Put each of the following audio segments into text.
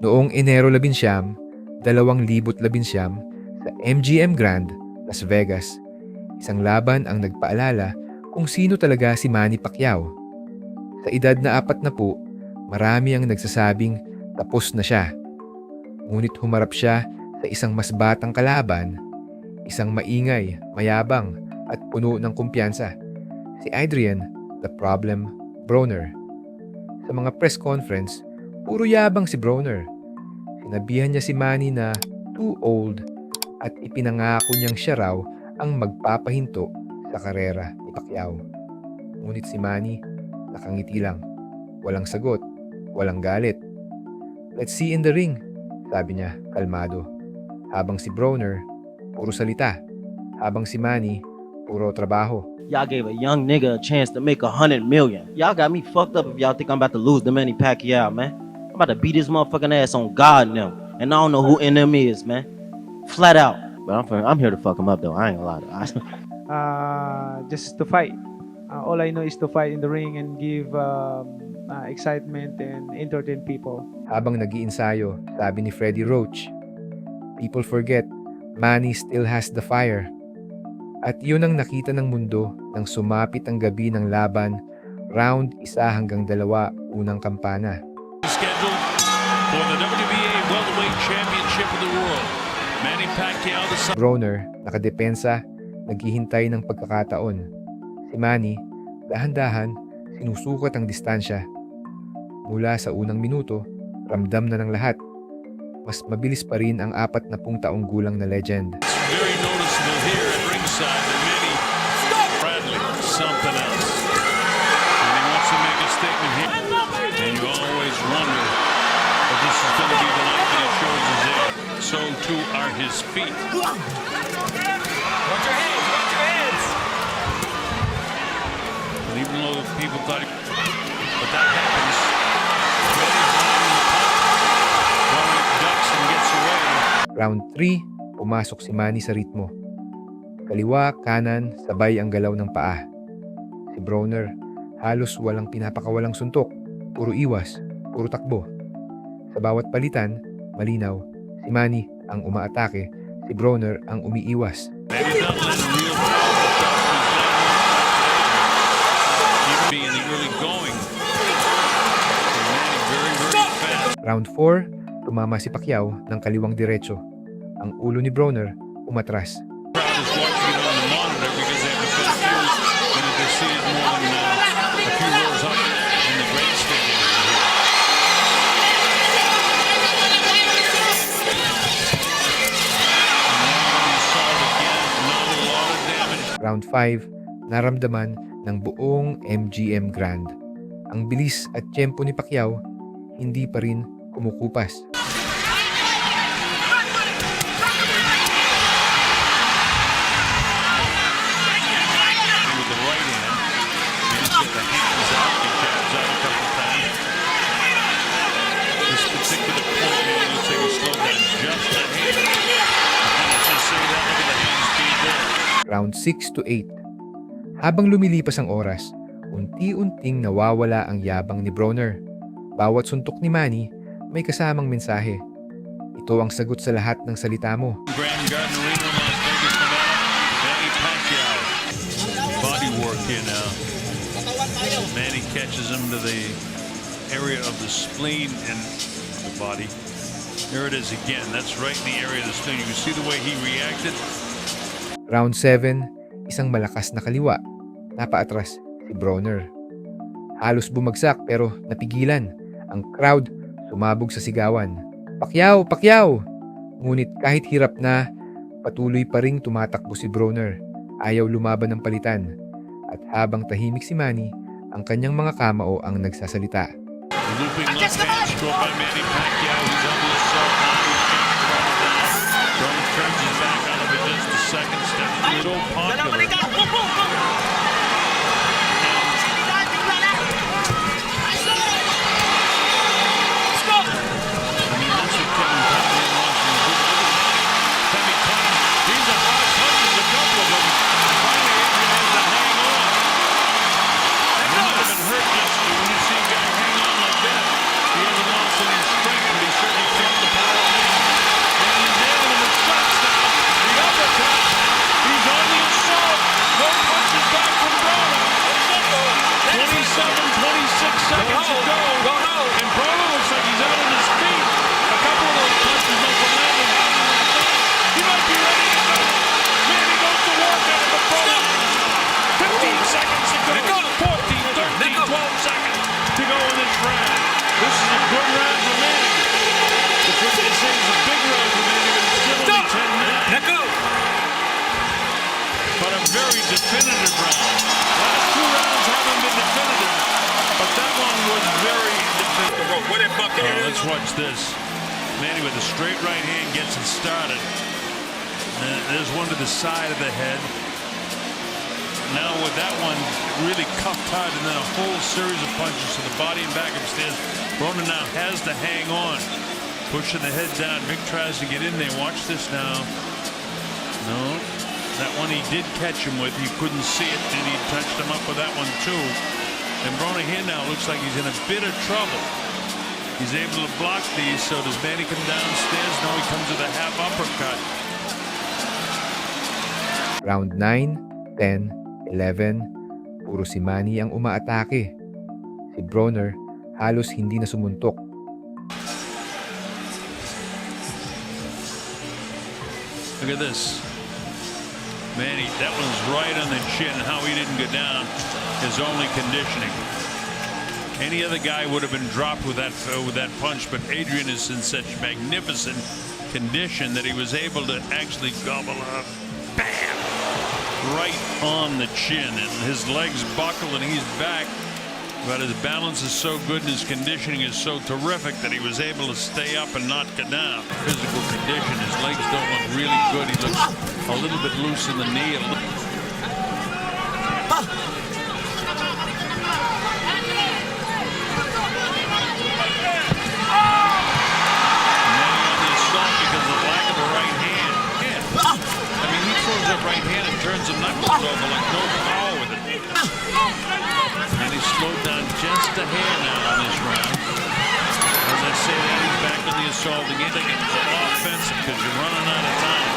noong Enero 11, 2019 sa MGM Grand, Las Vegas. Isang laban ang nagpaalala kung sino talaga si Manny Pacquiao. Sa edad na apat na po, marami ang nagsasabing tapos na siya. Ngunit humarap siya sa isang mas batang kalaban, isang maingay, mayabang at puno ng kumpiyansa. Si Adrian, the problem, Broner. Sa mga press conference, puro yabang si Broner. Sinabihan niya si Manny na too old at ipinangako niyang siya raw ang magpapahinto sa karera ni Pacquiao. Ngunit si Manny nakangiti lang. Walang sagot, walang galit. Let's see in the ring, sabi niya kalmado. Habang si Broner, puro salita. Habang si Manny, puro trabaho. Y'all gave a young nigga a chance to make a hundred million. Y'all got me fucked up if y'all think I'm about to lose the Manny Pacquiao, man. I'm about to beat his motherfucking ass on God and them. And I don't know who NM is, man. Flat out. But I'm, I'm here to fuck him up, though. I ain't gonna lie. To you. uh, just to fight. Uh, all I know is to fight in the ring and give um, uh, excitement and entertain people. Habang nag-iinsayo, sabi ni Freddie Roach, People forget, Manny still has the fire. At yun ang nakita ng mundo nang sumapit ang gabi ng laban, round isa hanggang dalawa unang kampana. For the WBA Welterweight Championship of the World. Manny Pacquiao, the Broner, nakadepensa, naghihintay ng pagkakataon. Si Manny, dahan-dahan, sinusukat ang distansya. Mula sa unang minuto, ramdam na ng lahat. Mas mabilis pa rin ang apat na pung taong gulang na legend. very noticeable here at ringside that Manny Bradley, something else. And he wants to make a statement here. And you always wonder if this is going to be the night that he shows his age. So too are his feet. And even though people thought, he, but that happens. In the pocket. Bowen ducks and gets away. Round 3, pumasok si Manny sa ritmo. Kaliwa, kanan, sabay ang galaw ng paa. Si Broner, halos walang pinapakawalang suntok. Puro iwas, puro takbo. Sa bawat palitan, malinaw, si Manny ang umaatake, si Broner ang umiiwas. Round 4, tumama si Pacquiao ng kaliwang diretso. Ang ulo ni Broner umatras. Round 5, naramdaman ng buong MGM Grand. Ang bilis at tempo ni Pacquiao hindi pa rin kumukupas. 6 to 8. Habang lumilipas ang oras, unti-unting nawawala ang yabang ni Broner. Bawat suntok ni Manny may kasamang mensahe. Ito ang sagot sa lahat ng salita mo. Body work here now. Manny catches him to the area of the spleen and the body. There it is again. That's right in the area of the spleen. You can see the way he reacted. Round 7, isang malakas na kaliwa. Napaatras si Broner. Halos bumagsak pero napigilan. Ang crowd sumabog sa sigawan. Pacquiao! Pacquiao! Ngunit kahit hirap na, patuloy pa ring tumatakbo si Broner. Ayaw lumaban ng palitan. At habang tahimik si Manny, ang kanyang mga kamao ang nagsasalita. Looping left hand stroke by Manny Pacquiao. He's on the assault Step so say it's a big road for Manny, but it's still only 10 9. But a very definitive round. Last two rounds haven't been definitive, but that one was very definitive. Right, let's watch this. Manny with a straight right hand gets it started. And there's one to the side of the head. Now with that one really cuffed hard and then a whole series of punches to the body and back upstairs. Broner now has to hang on. Pushing the head down. Vic tries to get in there. Watch this now. No. That one he did catch him with. He couldn't see it and he touched him up with that one too. And Broner here now looks like he's in a bit of trouble. He's able to block these, so does Manny come downstairs? No, he comes with a half uppercut. Round 9, 10, 11, puro si Manny ang umaatake. Si Broner halos hindi na sumuntok. Look at this. Manny, that one's right on the chin. How he didn't go down is only conditioning. Any other guy would have been dropped with that uh, with that punch, but Adrian is in such magnificent condition that he was able to actually gobble up, bam, right on the chin, and his legs buckle and he's back. But his balance is so good and his conditioning is so terrific that he was able to stay up and not go down. Physical condition, his legs don't look really good. He looks a little bit loose in the knee. right hand and turns the knuckles over like no power with it. And he's slowed down just a hair now on this round. As I say that, he's back on the assault again. They get offensive because you're running out of time.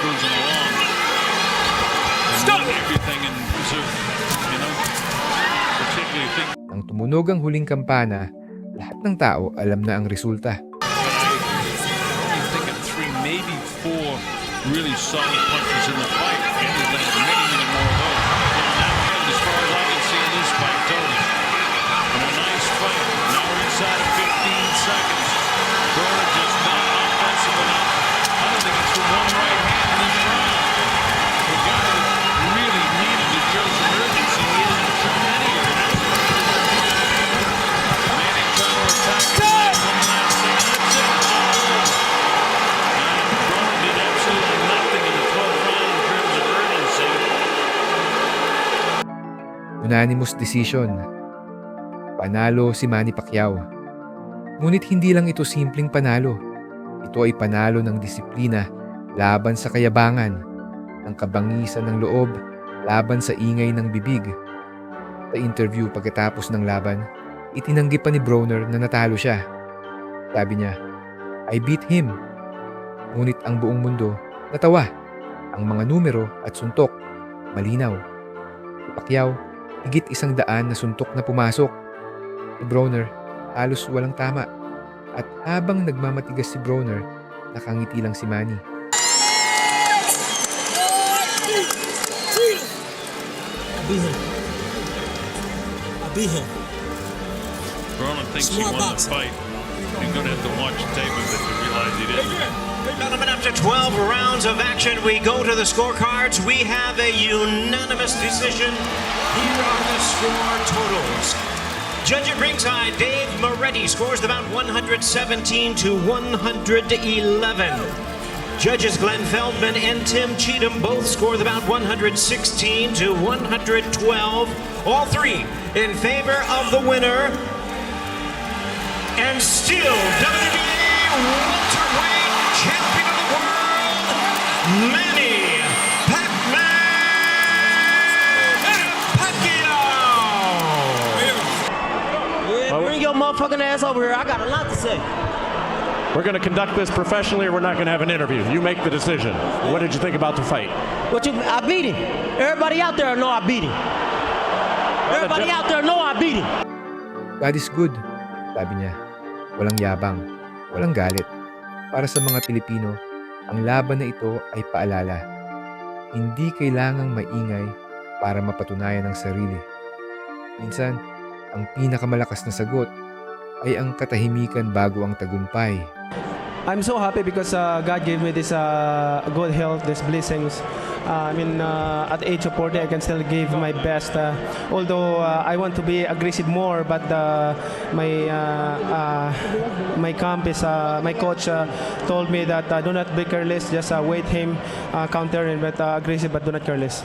Cruising along. Stop! Everything in preserve, you know, particularly think Nang tumunog ang huling kampana, lahat ng tao alam na ang resulta. really solid punches in the fight. And he's landed Unanimous decision. Panalo si Manny Pacquiao. Ngunit hindi lang ito simpleng panalo. Ito ay panalo ng disiplina laban sa kayabangan, ng kabangisan ng loob laban sa ingay ng bibig. Sa interview pagkatapos ng laban, itinanggi pa ni Broner na natalo siya. Sabi niya, I beat him. Ngunit ang buong mundo natawa. Ang mga numero at suntok, malinaw. Pacquiao higit isang daan na suntok na pumasok. Si Broner, halos walang tama. At habang nagmamatigas si Broner, nakangiti lang si Manny. Beat him. Broner thinks he Smart won boxer. the fight. You're going to have to watch the tape of it to realize he didn't. Gentlemen, after 12 rounds of action, we go to the scorecards. We have a unanimous decision. Here are the score totals. Judge at ringside, Dave Moretti scores about 117 to 111. Judges Glenn Feldman and Tim Cheatham both scored about 116 to 112. All three in favor of the winner. And still WWE welterweight champion of the world, motherfucking ass over here. I got a lot to say. We're going to conduct this professionally, or we're not going to have an interview. You make the decision. What did you think about the fight? What you? I beat him. Everybody out there know I beat him. Everybody out there know I beat him. God is good, sabi niya. Walang yabang, walang galit. Para sa mga Pilipino, ang laban na ito ay paalala. Hindi kailangang maingay para mapatunayan ang sarili. Minsan, ang pinakamalakas na sagot ay ang katahimikan bago ang tagumpay. I'm so happy because uh, God gave me this uh, good health, these blessings. Uh, I mean, uh, at the age of 40, I can still give my best. Uh, although uh, I want to be aggressive more, but uh, my uh, uh, my camp is uh, my coach uh, told me that uh, do not be careless, just uh, wait him, uh, counter him, but uh, aggressive, but do not careless.